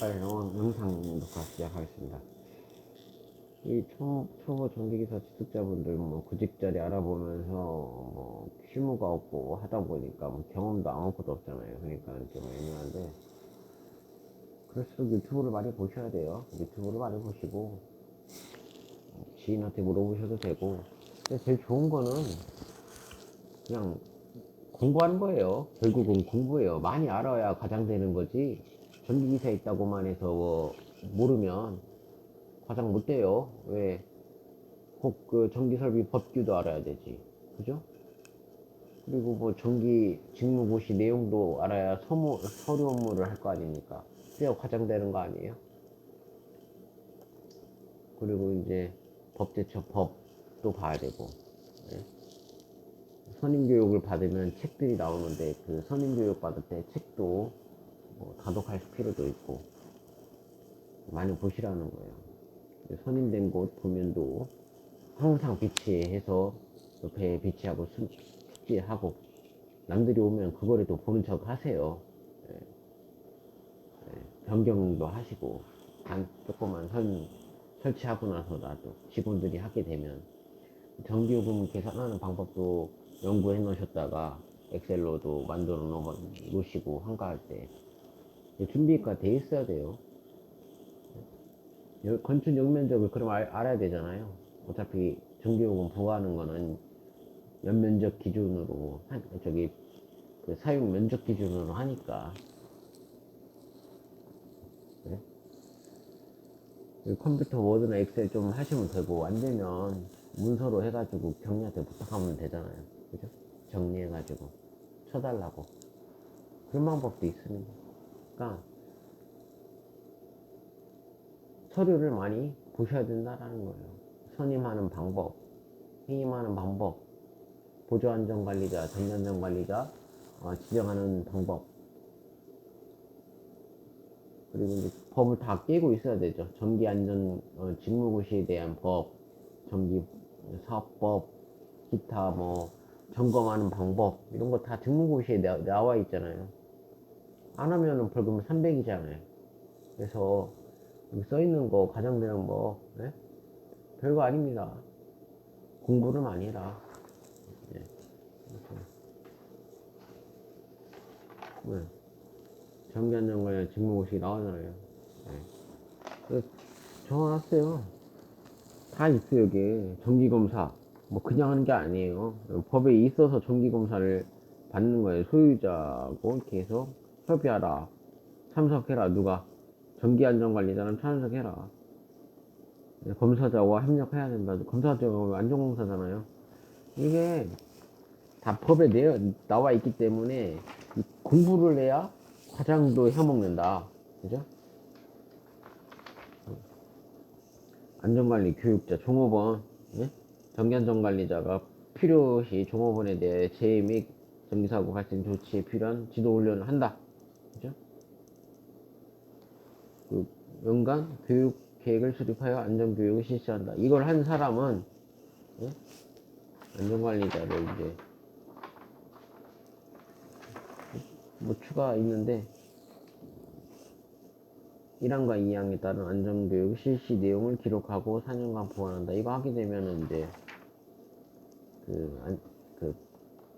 빨리 영상 영상 녹화 시작하겠습니다. 이 초, 초보 전기기사 취득자분들 뭐 구직자리 알아보면서 뭐 실무가 없고 하다 보니까 뭐 경험도 아무것도 없잖아요. 그러니까 좀 애매한데 그럴수록 유튜브를 많이 보셔야 돼요. 유튜브를 많이 보시고 지인한테 물어보셔도 되고 근데 제일 좋은 거는 그냥 공부하는 거예요. 결국은 공부예요. 많이 알아야 과장되는 거지. 전기기사 있다고만 해서 뭐 모르면 과장 못 돼요. 왜? 꼭 그 전기설비 법규도 알아야 되지. 그죠? 그리고 뭐 전기 직무고시 내용도 알아야 서무, 서류 업무를 할 거 아닙니까? 그래야 과장되는 거 아니에요? 그리고 이제 법제처 법도 봐야 되고. 예. 선임교육을 받으면 책들이 나오는데 그 선임교육 받을 때 책도 뭐 다독할 필요도 있고 많이 보시라는 거예요. 선임된 곳 보면도 항상 비치해서 옆에 비치하고 숙- 숙지하고 남들이 오면 그거를 또 보는 척 하세요. 예. 예, 변경도 하시고 단 조그만 선 설치하고 나서 나도 직원들이 하게 되면 전기요금 계산하는 방법도 연구해 놓으셨다가 엑셀로도 만들어 놓- 놓으시고 한가할 때 준비가 돼 있어야 돼요. 여- 건축 역면적을 그럼 알, 알아야 되잖아요. 어차피 전기요금 부과하는 거는 연면적 기준으로 한- 저기 그 사용 면적 기준으로 하니까 네? 그 컴퓨터 워드나 엑셀 좀 하시면 되고 안 되면 문서로 해가지고 경리한테 부탁하면 되잖아요. 그죠? 정리해가지고 쳐달라고 그런 방법도 있습니다. 그러니까 서류를 많이 보셔야 된다라는 거예요. 선임하는 방법, 해임하는 방법, 보조안전관리자, 전기안전관리자 어, 지정하는 방법, 그리고 이제 법을 다 깨고 있어야 되죠. 전기 안전 어, 직무고시에 대한 법, 전기 사업법, 기타 뭐 점검하는 방법 이런 거 다 직무고시에 나, 나와 있잖아요. 안 하면은 벌금 300이잖아요. 그래서 여기 써 있는 거 가장되는 거 네? 별거 아닙니다. 많이 해라. 예. 네. 전기안전관련 직무고시 나오잖아요. 네. 그래서 적어놨어요. 다 있어요, 여기. 정기검사. 뭐, 그냥 하는 게 아니에요. 법에 있어서 정기검사를 받는 거예요. 소유자고, 해서 협의하라. 참석해라, 누가. 전기안전관리자는 참석해라. 네, 검사자와 협력해야 된다. 검사자가 안전공사잖아요. 이게 다 법에 내어, 나와 있기 때문에 이 공부를 해야 과장도 해먹는다. 그죠? 안전관리 교육자 종업원, 예? 전기안전관리자가 필요시 종업원에 대해 재해 및 전기사고 발생 조치에 필요한 지도 훈련을 한다. 그죠? 그 연간 교육 계획을 수립하여 안전교육을 실시한다. 이걸 한 사람은 예? 안전관리자를 이제 뭐 추가 있는데 1항과 2항에 따른 안전교육 실시 내용을 기록하고 4년간 보완한다. 이거 하게 되면은 이제 그, 안, 그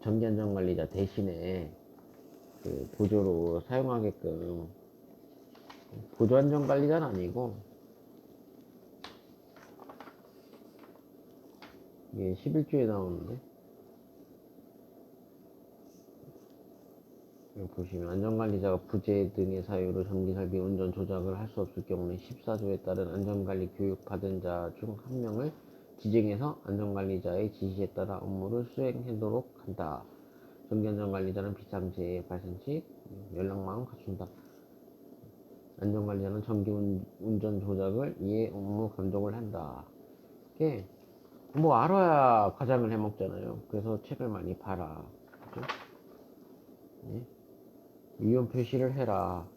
전기 안전관리자 대신에 그 보조로 사용하게끔 보조 안전 관리자는 아니고 이게 11조에 나오는데 보시면 안전관리자가 부재 등의 사유로 전기설비 운전 조작을 할 수 없을 경우는 14조에 따른 안전관리 교육 받은 자 중 한 명을 지정해서 안전관리자의 지시에 따라 업무를 수행하도록 한다. 전기안전관리자는 비상재해 발생 시 연락망을 갖춘다. 안전관리자는 전기 운- 운전 조작을 이해 업무 감독을 한다. 이게 뭐 알아야 과장을 해먹잖아요. 그래서 책을 많이 봐라. 그죠? 예? 위험 표시를 해라.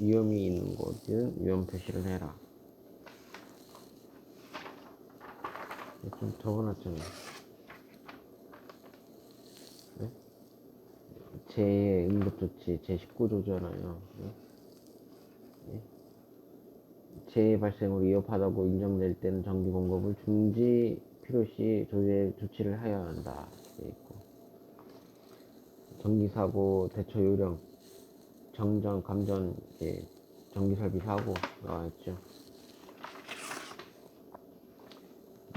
위험이 있는 곳은 위험 표시를 해라. 예, 좀 적어놨잖아요. 네? 제 응급조치 제 19조잖아요. 예. 재해 발생으로 위협하다고 인정될 때는 전기 공급을 중지 필요시 조제 조치를 하여야 한다. 돼 있고. 전기 사고 대처 요령 정전 감전 예, 전기 설비 사고 나와 있죠.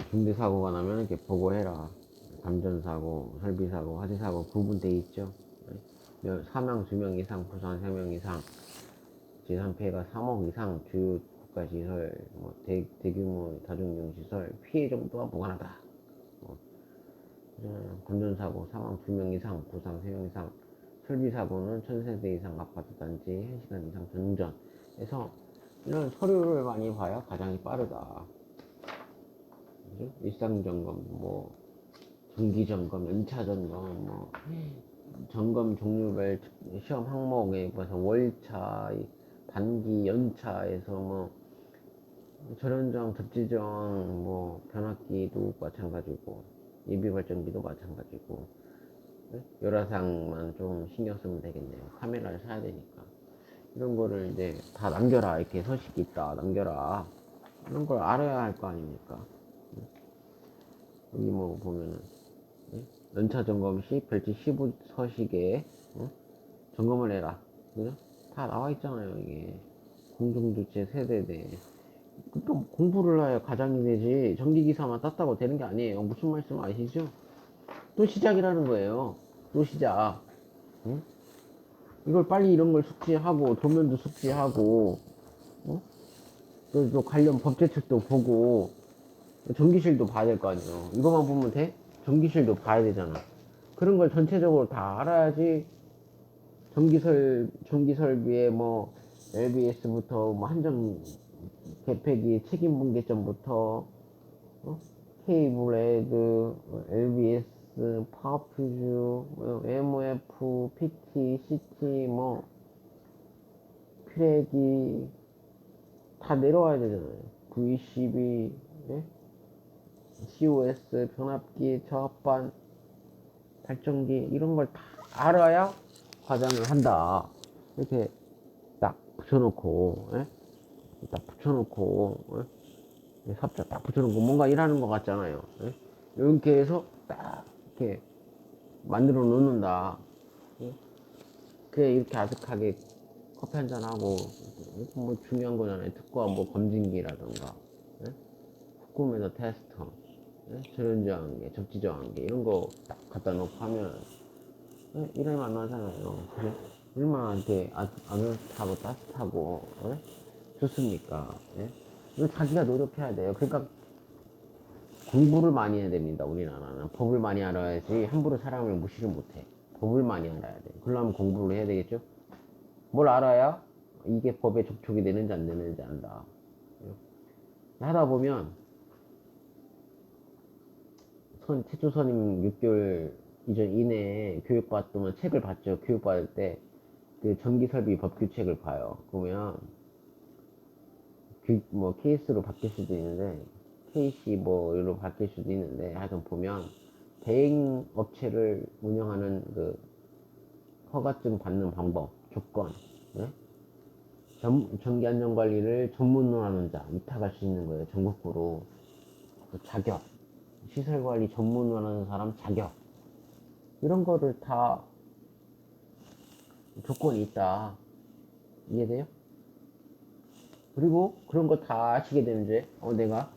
중대 사고가 나면 이렇게 보고해라. 감전 사고, 설비 사고, 화재 사고 구분돼 있죠. 사망 2명 이상, 부상 3명 이상, 재산 피해가 3억 이상, 주요 국가 시설, 뭐 대, 대규모 다중용 시설 피해 정도가 무관하다. 뭐, 음, 감전 사고, 사망 2명 이상, 부상 3명 이상, 설비 사고는 1000세대 이상 아파트 단지 1시간 이상 전전. 그래서 이런 서류를 많이 봐야 가장 빠르다. 그죠? 일상 점검, 뭐 정기 점검, 연차 점검, 뭐 점검 종류별 시험 항목에 봐서 월차, 단기, 연차에서 뭐 절연정, 접지정, 뭐 변압기도 마찬가지고 예비 발전기도 마찬가지고 네? 열화상만 좀 신경 쓰면 되겠네요. 카메라를 사야 되니까 이런 거를 이제 다 남겨라 이렇게 서식 있다 남겨라 이런 걸 알아야 할 거 아닙니까? 여기 뭐 보면은 예? 연차 점검 시 별지 15 서식에 어? 점검을 해라. 그죠? 다 나와 있잖아요 이게 공중주체 세대대. 또 공부를 해야 가장이 되지 전기기사만 땄다고 되는 게 아니에요. 무슨 말씀 아시죠? 또 시작이라는 거예요. 또 시작. 응? 이걸 빨리 이런 걸 숙지하고 도면도 숙지하고 어? 또, 또 관련 법제책도 보고 전기실도 봐야 될 거 아니에요. 이것만 보면 돼? 전기실도 봐야 되잖아. 그런 걸 전체적으로 다 알아야지 전기설 전기 설비에 뭐 LBS부터 뭐 한정 개폐기 책임 분계점부터 어? 케이블 레드, LBS, 파워퓨즈, 뭐 MOF, PT, CT, 뭐 피레기 다 내려와야 되잖아요. V12, 예? COS, 변압기, 저압반, 발전기 이런 걸 다 알아야 과장을 한다. 이렇게 딱 붙여놓고, 예? 딱 붙여놓고, 예? 삽자 딱 붙여놓고 뭔가 일하는 것 같잖아요. 예? 이렇게 해서 딱 이렇게 만들어 놓는다. 예? 그래 이렇게 아득하게 커피 한 잔 하고 뭐 중요한 거잖아요. 특과 뭐 검진기라든가 예? 후쿠메더 테스터, 예? 절연저항계, 접지저항계 이런 거 딱 갖다 놓고 하면 예? 일을 안 하잖아요. 그래? 얼마나 이렇게 아, 아늑하고 따뜻하고 예? 좋습니까? 예? 자기가 노력해야 돼요. 그러니까 공부를 많이 해야 됩니다. 우리나라는 법을 많이 알아야지 함부로 사람을 무시를 못해. 법을 많이 알아야 돼. 그러려면 공부를 해야 되겠죠? 뭘 알아야 이게 법에 적촉이 되는지 안 되는지 안다. 하다 보면 선 최초 선임 6개월 이전 이내에 교육받으면 책을 봤죠. 교육받을 때 그 전기 설비 법규 책을 봐요. 그러면 그 뭐 케이스로 바뀔 수도 있는데 케이시 뭐로 바뀔 수도 있는데 하여튼 보면 대행 업체를 운영하는 그 허가증 받는 방법 조건 예? 전, 전기 안전 관리를 전문으로 하는 자 위탁할 수 있는 거예요 전국구로 그 자격 시설 관리 전문으로 하는 사람 자격 이런 거를 다 조건이 있다 이해돼요? 그리고 그런 거 다 아시게 되면 이제 어 내가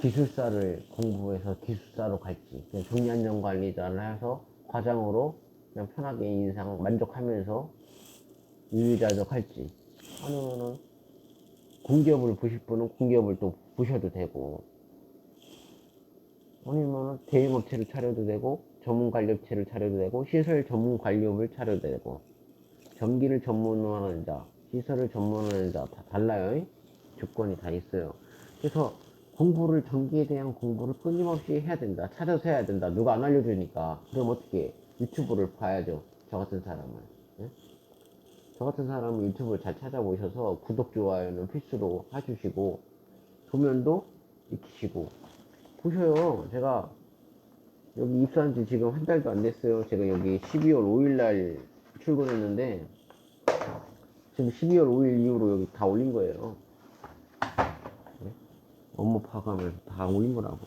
기술사를 공부해서 기술사로 갈지 그냥 정리안전관리자를 해서 과장으로 그냥 편하게 인상 만족하면서 유유자적 할지 아니면은 공기업을 보실 분은 공기업을 또 보셔도 되고 아니면은 대행업체를 차려도 되고 전문관리업체를 차려도 되고 시설 전문관리업을 차려도 되고 전기를 전문으로 하는 자 시설을 하는 자다 달라요. 조건이 다 있어요. 그래서 공부를 전기에 대한 공부를 끊임없이 해야 된다. 찾아서 해야 된다. 누가 안 알려주니까. 그럼 어떻게 해? 유튜브를 봐야죠. 저 같은 사람은 예? 저 같은 사람은 유튜브를 잘 찾아보셔서 구독 좋아요는 필수로 해주시고 도면도 익히시고. 보셔요. 제가 여기 입사한 지 지금 한 달도 안 됐어요. 제가 여기 12월 5일 날 출근했는데 지금 12월 5일 이후로 여기 다 올린 거예요. 네? 업무 파악하면서 다 올린 거라고.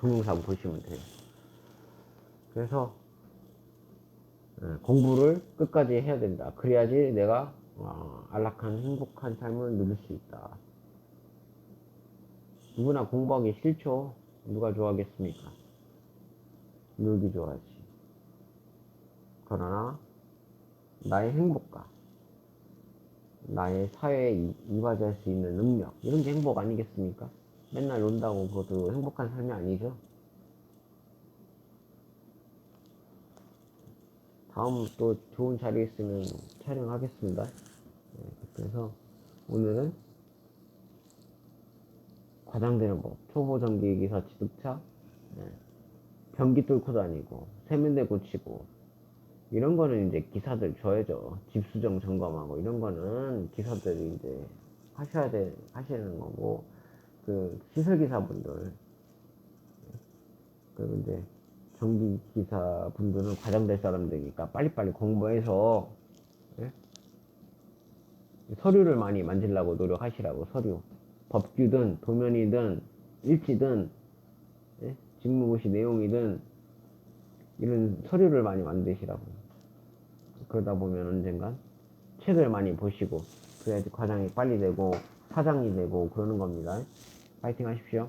동영상 보시면 돼요. 그래서 예, 공부를 끝까지 해야 된다. 그래야지 내가 어, 안락한 행복한 삶을 누릴 수 있다. 누구나 공부하기 싫죠. 누가 좋아하겠습니까? 놀기 좋아하지. 그러나 나의 행복과 나의 사회에 이- 이바지할 수 있는 능력 이런 게 행복 아니겠습니까? 맨날 논다고 그것도 행복한 삶이 아니죠. 다음 또 좋은 자리 있으면 촬영하겠습니다. 네, 그래서 오늘은 과장되는 법, 초보 전기 기사 취득차, 네, 변기 뚫고 다니고 세면대 고치고 이런 거는 이제 기사들 줘야죠. 집 수정 점검하고 이런 거는 기사들이 이제 하셔야 돼 하시는 거고 그 시설 기사분들 그리고 이제 전기 기사 분들은 과장될 사람들이니까 빨리빨리 공부해서 예? 서류를 많이 만들라고 노력하시라고 서류 법규든 도면이든 일지든 예? 직무고시 내용이든 이런 서류를 많이 만드시라고 그러다 보면 언젠간 책을 많이 보시고 그래야지 과장이 빨리 되고 사장이 되고 그러는 겁니다. 파이팅 하십시오